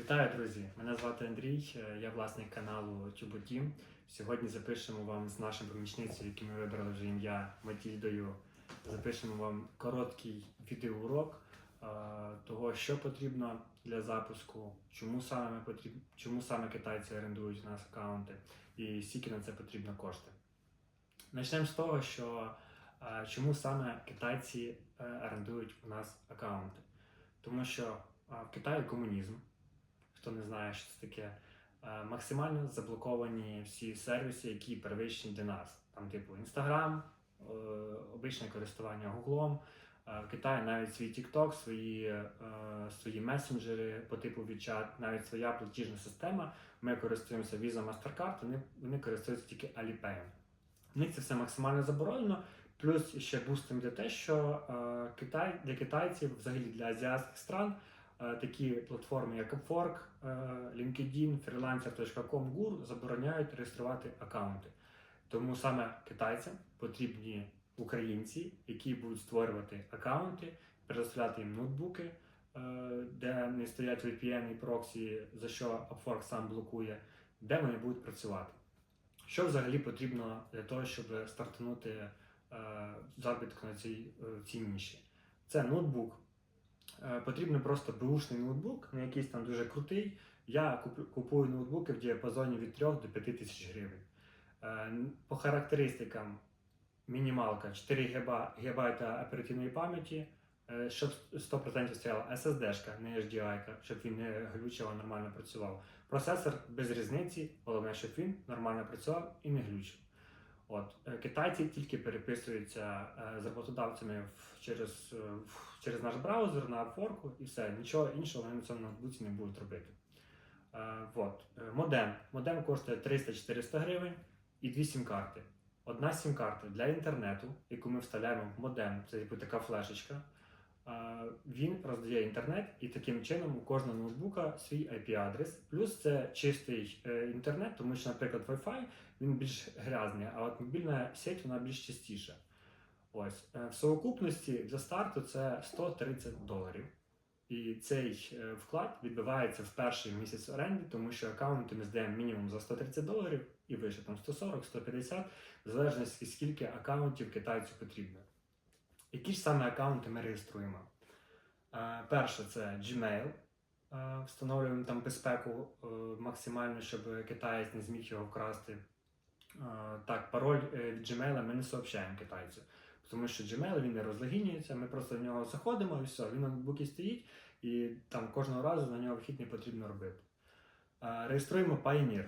Вітаю, друзі! Мене звати Андрій, е, я власник каналу Тюботім. Сьогодні запишемо вам з нашим помічницею, яким ми вибрали вже ім'я Матільдою. Запишемо вам короткий відеоурок е, того, що потрібно для запуску, чому саме потріб... чому саме китайці орендують у нас аккаунти і скільки на це потрібно кошти. Почнемо з того, що е, чому саме китайці орендують у нас аккаунти. Тому що в Китаї комунізм хто не знає, що це таке, е, максимально заблоковані всі сервіси, які первичні для нас. Там, типу, Інстаграм, е, обичне користування Гуглом. Е, В Китаї навіть свій TikTok, свої, свої месенджери по типу WeChat, навіть своя платіжна система. Ми користуємося Visa MasterCard, вони, вони користуються тільки Alipay. У них це все максимально заборонено. Плюс ще бустим для те, що Китай для китайців, взагалі для азіатських стран, такі платформи, як Upwork, е, LinkedIn, freelancer.com, GUR забороняють реєструвати аккаунти. Тому саме китайцям потрібні українці, які будуть створювати аккаунти, предоставляти їм ноутбуки, е, де не стоять VPN і проксі, за що Upwork сам блокує, де вони будуть працювати. Що взагалі потрібно для того, щоб стартанути е, заробіток на цій, е, цій ніші? Це ноутбук. Е, Потрібен просто бушний ноутбук, не якийсь там дуже крутий. Я купую ноутбуки в діапазоні від 3 до 5 тисяч гривень. Е, По характеристикам мінімалка 4 ГБ, оперативної пам'яті, е, щоб 100% стояла SSD-шка, не HDI, щоб він не глючив, а нормально працював. Процесор без різниці, головне, щоб він нормально працював і не глючив. От е, китайці тільки переписуються е, з роботодавцями в, через, е, в- через наш браузер на форку, і все. Нічого іншого вони на цьому ноутбуці не будуть робити. От. Модем. Модем коштує 300-400 гривень і дві сім-карти. Одна сім-карта для інтернету, яку ми вставляємо в модем, це така флешечка. Він роздає інтернет, і таким чином у кожного ноутбука свій IP-адрес. Плюс це чистий е, інтернет, тому що, наприклад, Wi-Fi він більш грязний, а от мобільна сеть вона більш чистіша. Ось Е, в совокупності для старту це 130 доларів. І цей е, вклад відбивається в перший місяць оренди, тому що аккаунти ми здаємо мінімум за 130 доларів і вище там 140-150, в залежності скільки аккаунтів китайцю потрібно. Які ж саме аккаунти ми реєструємо? Е, Перше це Gmail. Е, Встановлюємо там безпеку е, максимально, щоб китаєць не зміг його вкрасти. Так, пароль від Gmail ми не сообщаємо китайцю, тому що Gmail він не розлогінюється, ми просто в нього заходимо і все, він на ноутбуці стоїть, і там кожного разу на нього вхід не потрібно робити. Реєструємо Pioneer.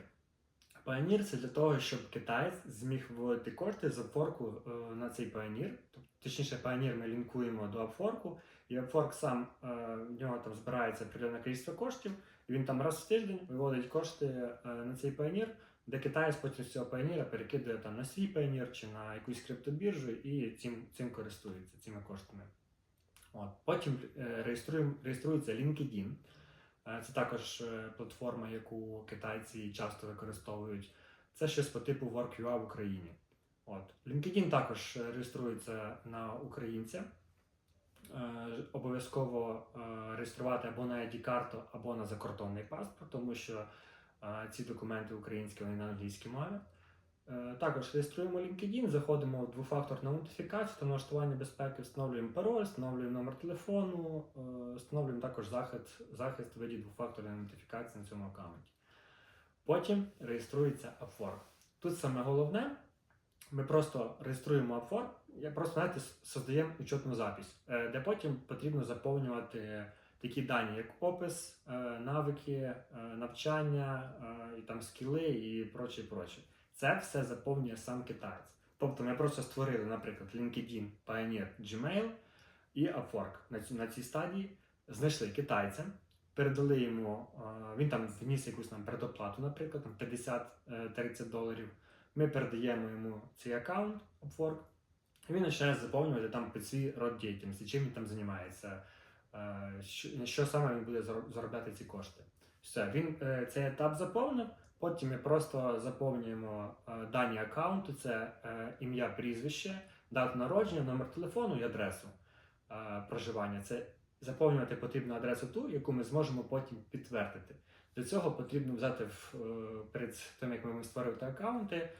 Pioneer це для того, щоб китаєць зміг виводити кошти з Upwork е, на цей. Тобто, точніше, Pioneer ми лінкуємо до Upwork, і Upwork сам е, в нього там збирається определенне кількість коштів, і він там раз в тиждень виводить кошти е, на цей Pioneer, де китаєць потім з цього Pioneer перекидує там на свій Pioneer чи на якусь криптобіржу і цим, цим користується цими коштами. От. Потім реєструємо, реєструється LinkedIn. Е, Це також е, платформа, яку китайці часто використовують. Це щось по типу WorkUA в Україні. От. LinkedIn також е, реєструється на українця. Обов'язково реєструвати або на ID-карту, або на закордонний паспорт, тому що ці документи українські вони на англійській мові. Е, Також реєструємо LinkedIn, заходимо в двофакторну аутентифікацію та налаштування безпеки, встановлюємо пароль, встановлюємо номер телефону, е, встановлюємо також захист, захист в виді двофакторної аутентифікації на цьому аккаунті. Потім реєструється Upwork. Тут саме головне, ми просто реєструємо Upwork, я просто знаєте, создаємо учетну запись, е, де потім потрібно заповнювати такі дані, як опис, навики, навчання, і там скіли і проче, проче. Це все заповнює сам китаєць. Тобто ми просто створили, наприклад, LinkedIn, Pioneer, Gmail і Upwork на, цій стадії, знайшли китайця, передали йому, е, він там вніс якусь нам предоплату, наприклад, там 50-30 доларів. Ми передаємо йому цей аккаунт Upwork, і він починає заповнювати там під свій род діяльності, чим він там займається, е, що, що саме він буде зароб- заробляти ці кошти. Все, він е, цей етап заповнив. Потім ми просто заповнюємо е, дані аккаунту, це е, ім'я, прізвище, дату народження, номер телефону і адресу е, проживання. Це заповнювати потрібну адресу ту, яку ми зможемо потім підтвердити. Для цього потрібно взяти в, перед тим, як ми створювати аккаунти,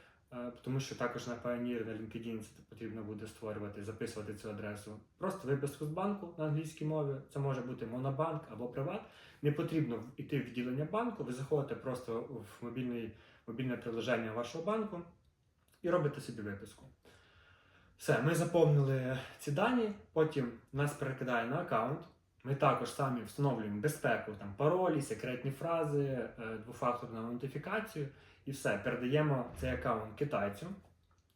тому що також на Pioneer, на LinkedIn потрібно буде створювати, записувати цю адресу. Просто виписку з банку на англійській мові. Це може бути монобанк або приват. Не потрібно йти в відділення банку, ви заходите просто в мобільний, мобільне приложення вашого банку і робите собі виписку. Все, ми заповнили ці дані, потім нас перекидає на аккаунт. Ми також самі встановлюємо безпеку, там паролі, секретні фрази, е, двофакторну аутентифікацію і все, передаємо цей аккаунт китайцю.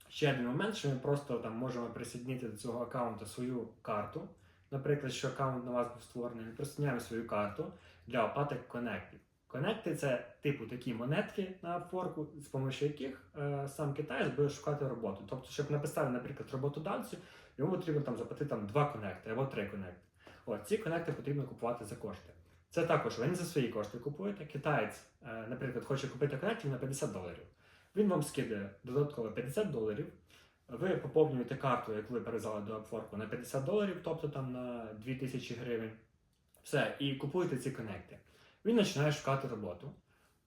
Ще один момент, що ми просто там можемо присоединити до цього аккаунту свою карту. Наприклад, що аккаунт на вас був створений, ми присоединяємо свою карту для оплати коннектів. Конекти це типу такі монетки на Upwork, з допомогою яких е, сам китаєць буде шукати роботу. Тобто, щоб написати, наприклад, роботодавцю, йому потрібно там заплатити там два конекти або три конекти. От ці конекти потрібно купувати за кошти. Це також ви не за свої кошти купуєте. Китаєць, е, наприклад, хоче купити конектів на 50 доларів. Він вам скидає додатково 50 доларів. Ви поповнюєте карту, яку ви перевезали до Upwork, на 50 доларів, тобто там на 2000 гривень. Все, і купуєте ці конекти. Він починає шукати роботу.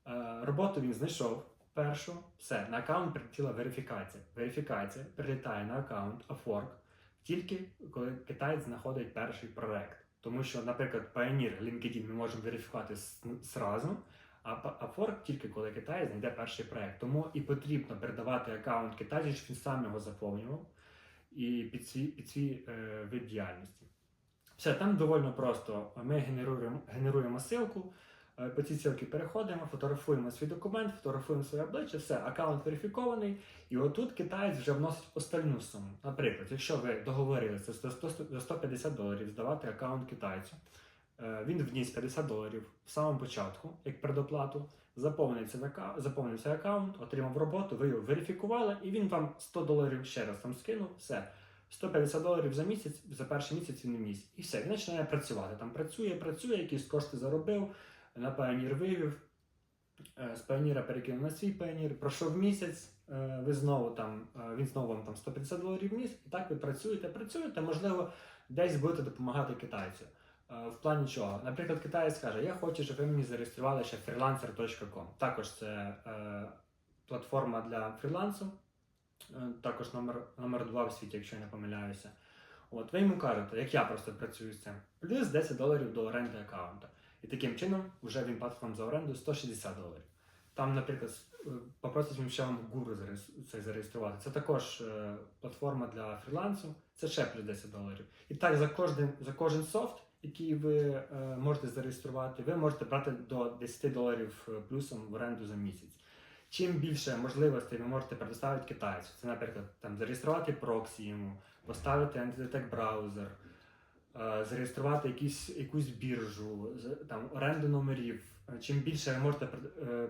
Е, роботу він знайшов першу. Все, на аккаунт прилетіла верифікація. Верифікація прилітає на аккаунт Upwork тільки коли китаєць знаходить перший проект. Тому що, наприклад, Pioneer, LinkedIn ми можемо верифікувати зразу, а Форк тільки коли Китай знайде перший проект. Тому і потрібно передавати аккаунт Китаю, щоб він сам його заповнював і під свій, під свій е, вид діяльності. Все, там доволі просто. Ми генеруємо, генеруємо ссылку, е, по цій ссылці переходимо, фотографуємо свій документ, фотографуємо своє обличчя, все, аккаунт верифікований. І отут китаєць вже вносить остальну суму. Наприклад, якщо ви договорилися за 150 доларів здавати аккаунт китайцю, е, він вніс 50 доларів в самому початку, як предоплату, заповнився, заповнився аккаунт, отримав роботу, ви його верифікували, і він вам 100 доларів ще раз там скинув, все. 150 доларів за місяць, за перший місяць він вніс. І все, він починає працювати. Там працює, працює, якісь кошти заробив, на Pioneer вивів, е, з Pioneer перекинув на свій Pioneer, пройшов місяць, е, ви знову там, е, він знову вам там 150 доларів вніс, і так ви працюєте, працюєте, можливо, десь будете допомагати китайцю. В плані чого? Наприклад, китаєць каже, я хочу, щоб ви мені зареєстрували ще freelancer.com. Також це е, платформа для фрілансу, також номер, номер 2 в світі, якщо я не помиляюся. От ви йому кажете, як я просто працюю з цим, плюс 10 доларів до оренди аккаунта. І таким чином вже він платить вам за оренду 160 доларів. Там, наприклад, е, попросить він ще вам гуру зареєструвати. Це також е, платформа для фрілансу, це ще плюс 10 доларів. І так за кожен, за кожен софт, який ви е, можете зареєструвати, ви можете брати до 10 доларів плюсом в оренду за місяць. Чим більше можливостей ви можете предоставити китайцю, це, наприклад, там зареєструвати проксі йому, поставити антидетект браузер, зареєструвати якісь, якусь біржу, там оренду номерів. Е, Чим більше ви можете е,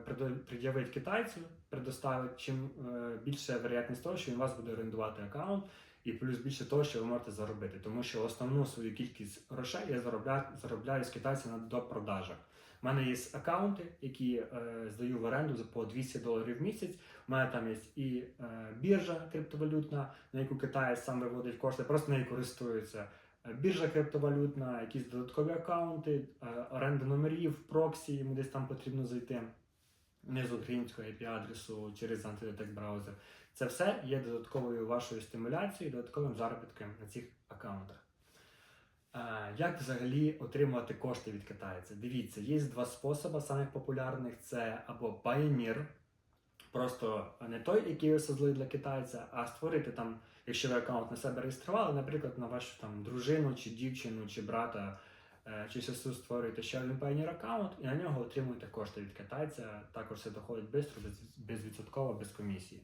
пред'явити китайцю, предоставити, чим е, більше вероятність того, що він вас буде орендувати аккаунт, і плюс більше того, що ви можете заробити. Тому що основну свою кількість грошей я заробляю, заробляю з китайця на допродажах. У мене є аккаунти, які е, здаю в оренду за по 200 доларів в місяць. У мене там є і е, біржа криптовалютна, на яку китаєць сам виводить кошти, просто нею користується. Е, Біржа криптовалютна, якісь додаткові аккаунти, е, оренда номерів, проксі, йому десь там потрібно зайти не з українського IP-адресу через антидетект браузер. Це все є додатковою вашою стимуляцією, додатковим заробітком на цих аккаунтах. Е, Як взагалі отримувати кошти від китайця? Дивіться, є два способи самих популярних: це або Pioneer, просто не той, який ви для китайця, а створити там, якщо ви аккаунт на себе реєстрували, наприклад, на вашу там дружину, чи дівчину, чи брата, е, чи сестру створюєте ще один Pioneer аккаунт, і на нього отримуєте кошти від китайця. Також все доходить швидко, безвідсотково, без комісії.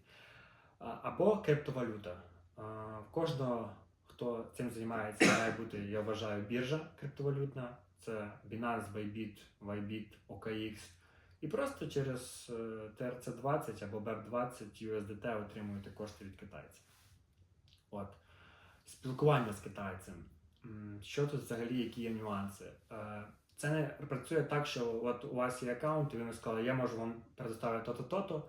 Або криптовалюта. В кожного, хто цим займається, має бути, я вважаю, біржа криптовалютна. Це Binance, Bybit, Bybit, OKX. І просто через е, TRC20 або BEP20 USDT отримуєте кошти від китайців. От. Спілкування з китайцем. Що тут взагалі, які є нюанси? Е, Це не працює так, що от у вас є аккаунт, і ви сказали, я можу вам предоставити то-то, то-то,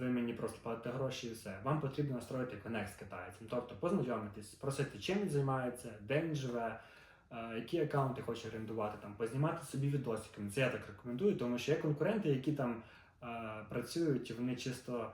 ви мені просто платите гроші і все. Вам потрібно настроїти коннект з китайцем, тобто познайомитись, спросити, чим він займається, де він живе, е, які аккаунти хоче орендувати, там, познімати собі відосики. Ну, Це я так рекомендую, тому що є конкуренти, які там е, працюють, вони чисто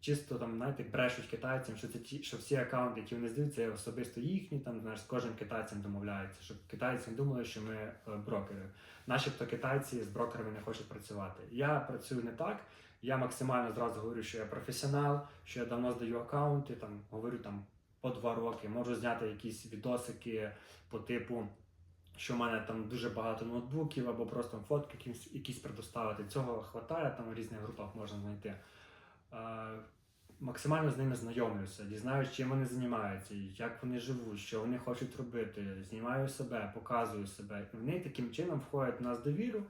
чисто там, знаєте, брешуть китайцям, що це ті, що всі аккаунти, які вони здають, це особисто їхні, там знаєш, з кожним китайцем домовляються, щоб китайці не думали, що ми е, брокери. Начебто китайці з брокерами не хочуть працювати. Я працюю не так. Я максимально зразу говорю, що я професіонал, що я давно здаю аккаунти, там говорю там по два роки, можу зняти якісь відосики по типу, що в мене там дуже багато ноутбуків, або просто фотки якісь, якісь предоставити. Цього хватає, там в різних групах можна знайти. Е, максимально з ними знайомлюся, дізнаюсь, чим вони займаються, як вони живуть, що вони хочуть робити, знімаю себе, показую себе. Вони таким чином входять в нас довіру.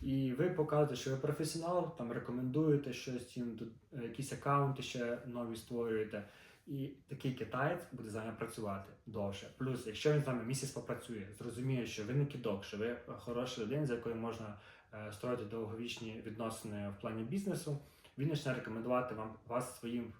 І ви показуєте, що ви професіонал, там рекомендуєте щось їм, е, якісь аккаунти ще нові створюєте. І такий китаєць буде з вами працювати довше. Плюс, якщо він з вами місяць попрацює, зрозуміє, що ви не кідок, що ви хороший людина, з якою можна е, строїти довговічні відносини в плані бізнесу, він почне рекомендувати вам вас своїм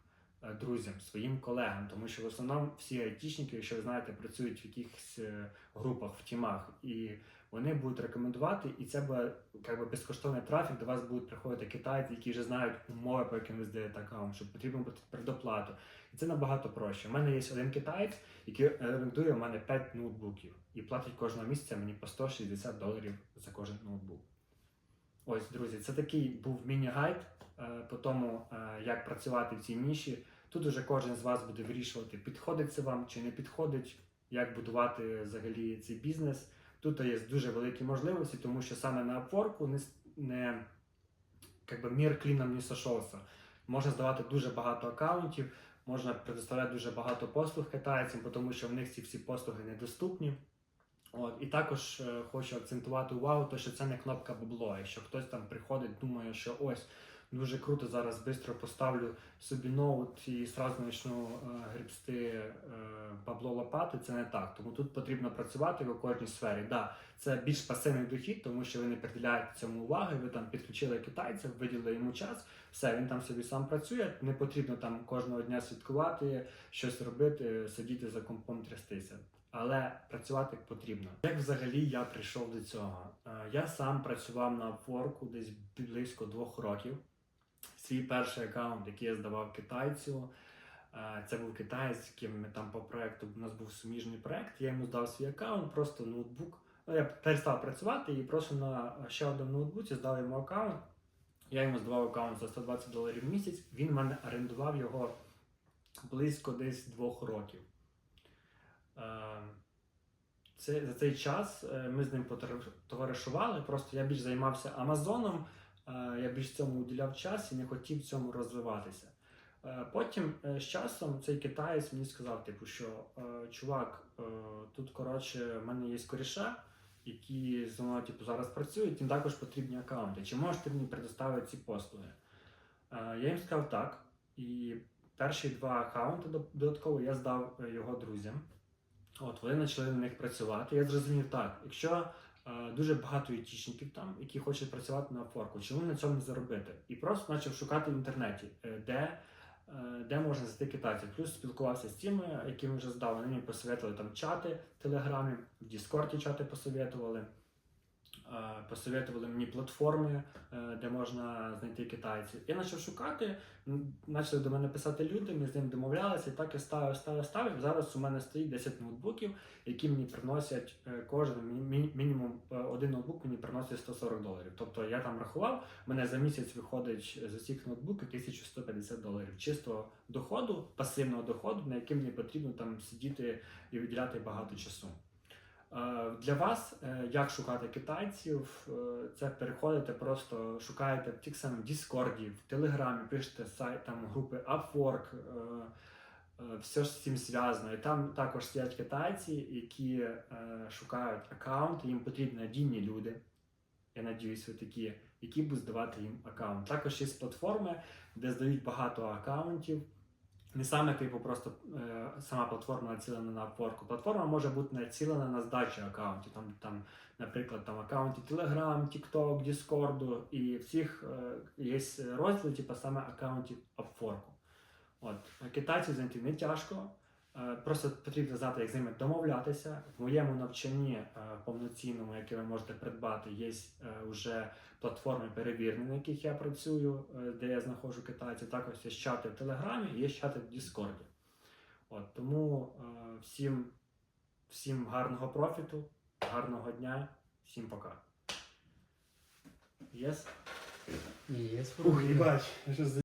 е, друзям, своїм колегам, тому що в основному всі айтішники, якщо ви знаєте, працюють в якихось е, групах, в тімах, і вони будуть рекомендувати, і це буде би, безкоштовний трафік, до вас будуть приходити китайці, які вже знають умови, по яким ви здаєте аккаунт, що потрібно буде предоплату. І це набагато проще. У мене є один китаєць, який орендує у мене 5 ноутбуків і платить кожного місяця мені по 160 доларів за кожен ноутбук. Ось, друзі, це такий був міні-гайд е, по тому, е, як працювати в цій ніші. Тут уже кожен з вас буде вирішувати, підходить це вам чи не підходить, як будувати взагалі цей бізнес. Тут є дуже великі можливості, тому що саме на Upwork не, не как би, мір кліном не сошовся. Можна здавати дуже багато аккаунтів, можна предоставляти дуже багато послуг китайцям, тому що в них ці всі послуги недоступні. От, і також е, хочу акцентувати увагу, то, що це не кнопка бабло. Якщо хтось там приходить, думає, що ось дуже круто, зараз швидко поставлю собі ноут і одразу почну е, гребсти е, бабло лопати, це не так. Тому тут потрібно працювати в кожній сфері. Да, це більш пасивний дохід, тому що ви не приділяєте цьому уваги, ви там підключили китайця, виділили йому час, все, він там собі сам працює, не потрібно там кожного дня слідкувати, щось робити, сидіти за компом трястися. Але працювати потрібно. Як взагалі я прийшов до цього? Е, Я сам працював на Upwork десь близько двох років. Свій перший аккаунт, який я здавав китайцю, е, це був китаєць, з яким ми там по проекту, у нас був суміжний проект. Я йому здав свій аккаунт, просто ноутбук. Ну, я перестав працювати і просто на ще одному ноутбуці здав йому аккаунт. Я йому здавав аккаунт за 120 доларів в місяць. Він в мене орендував його близько десь двох років. Е, Це, за цей час е, ми з ним потовар- товаришували. Просто я більш займався Амазоном, я більш цьому уділяв час і не хотів цьому розвиватися. Е, Потім е, з часом цей китаєць мені сказав, типу, що е, чувак, е, тут коротше, в мене є коріша, які зі мною типу, зараз працюють, їм також потрібні аккаунти. Чи можеш ти мені предоставити ці послуги? Е, Я їм сказав так. І перші два аккаунти додатково я здав е, його друзям. От вони почали на них працювати. Я зрозумів так, якщо е, дуже багато айтішників там, які хочуть працювати на форку. чому на цьому заробити? І просто почав шукати в інтернеті, е, де, е, де можна знайти китайців. Плюс спілкувався з тими, які ми вже здали. Вони мені посоветували там чати в Телеграмі, в Діскорді чати посоветували. Е, Посоветували мені платформи, е, де можна знайти китайців. Я почав шукати, почали до мене писати люди, ми з ним домовлялися, і так я ставив, ставив, ставив. Зараз у мене стоїть 10 ноутбуків, які мені приносять е, кожен мі- мі- мінімум один ноутбук мені приносить 140 доларів. Тобто я там рахував, мене за місяць виходить з усіх ноутбуків 1150 доларів чистого доходу, пасивного доходу, на яким мені потрібно там сидіти і виділяти багато часу. Е, Для вас, е, як шукати китайців, е, це переходите просто шукаєте в тих самих Діскорді, в Телеграмі, пишете сайт там групи Upwork, все ж з цим зв'язано. І там також сидять китайці, які шукають аккаунти, їм потрібні надійні люди. Я надіюсь, ви такі, які будуть здавати їм аккаунт. Також є платформи, де здають багато аккаунтів. Не саме типу просто е, сама платформа націлена на Upwork. Платформа може бути націлена на здачу аккаунтів. Там, там, наприклад, там аккаунти Telegram, TikTok, Discord, і всіх е, є розділи, типу саме аккаунтів Upwork. От китайців знайти не тяжко. Е, Просто потрібно знати, як з ними домовлятися. В моєму навчанні е, повноцінному, яке ви можете придбати, є вже платформи перевірені, на яких я працюю, е, де я знаходжу китайців. Також є чати в Телеграмі і є чати в Діскорді. От, тому е, всім, всім гарного профіту, гарного дня, всім пока. Єс? Є Ух, їбать, я щось